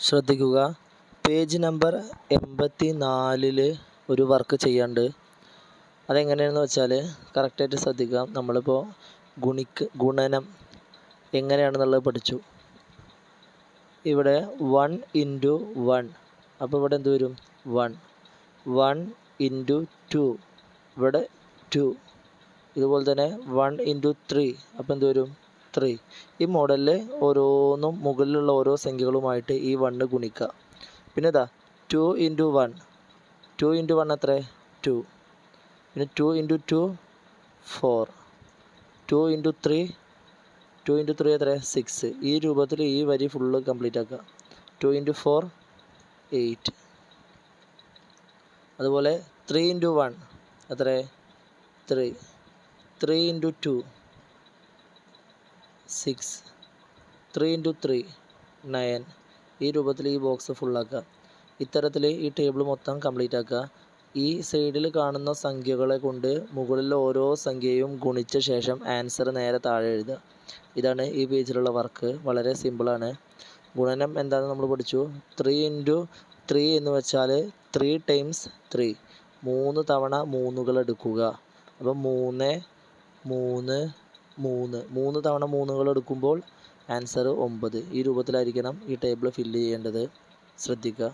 ശ്രദ്ധിക്കുക. Page number എൺപത്തി നാലിൽ ഒരു വർക്ക് ചെയ്യാണ്ട്. അതെങ്ങനെയാണെന്ന് വെച്ചാൽ കറക്റ്റായിട്ട് ശ്രദ്ധിക്കാം നമ്മളിപ്പോൾ ഗുണിക്ക് ഗുണനം എങ്ങനെയാണെന്നുള്ളത് പഠിച്ചു. ഇവിടെ വൺ ഇന്റു വൺ. അപ്പോൾ ഇവിടെ എന്ത് വരും? വൺ. One into two. ഇവിടെ ടു. ഇതുപോലെ തന്നെ വൺ ഇന്റു ത്രീ. അപ്പോൾ എന്ത് വരും? ത്രീ. ഈ മോഡലിൽ ഓരോന്നും മുകളിലുള്ള ഓരോ സംഖ്യകളുമായിട്ട് ഈ വണ്ണ് ഗുണിക്കുക പിന്നെ ഇതാ two into one two into one എത്ര? ടു പിന്നെ two into two four two into three two into three എത്ര? സിക്സ് ഈ രൂപത്തിൽ ഈ വരി ഫുള്ള് കംപ്ലീറ്റ് ആക്കുക ടു ഇന്റു ഫോർ എയ്റ്റ് അതുപോലെ ത്രീ ഇന്റു വൺ എത്ര? Three three into two six three into three nine ഈ രൂപത്തിൽ ഈ ബോക്സ് ഫുള്ളാക്കുക ഇത്തരത്തിൽ ഈ ടേബിൾ മൊത്തം കംപ്ലീറ്റ് ആക്കുക. ഈ സൈഡിൽ കാണുന്ന സംഖ്യകളെ കൊണ്ട് മുകളിലെ ഓരോ സംഖ്യയും ഗുണിച്ച ശേഷം ആൻസർ നേരെ താഴെ എഴുതുക. ഇതാണ് ഈ പേജിലുള്ള വർക്ക്. വളരെ സിമ്പിളാണ് ഗുണനം എന്താണെന്ന് നമ്മൾ പഠിച്ചു. ത്രീ ഇന്റു ത്രീ എന്ന് വെച്ചാൽ ത്രീ ടൈംസ് ത്രീ മൂന്ന് തവണ മൂന്നുകൾ എടുക്കുക. അപ്പം മൂന്ന് മൂന്ന് മൂന്ന്. മൂന്ന് തവണ മൂന്നുകൾ എടുക്കുമ്പോൾ ആൻസർ ഒമ്പത്. ഈ രൂപത്തിലായിരിക്കണം ഈ ടേബിൾ ഫില്ല് ചെയ്യേണ്ടത്. ശ്രദ്ധിക്കുക.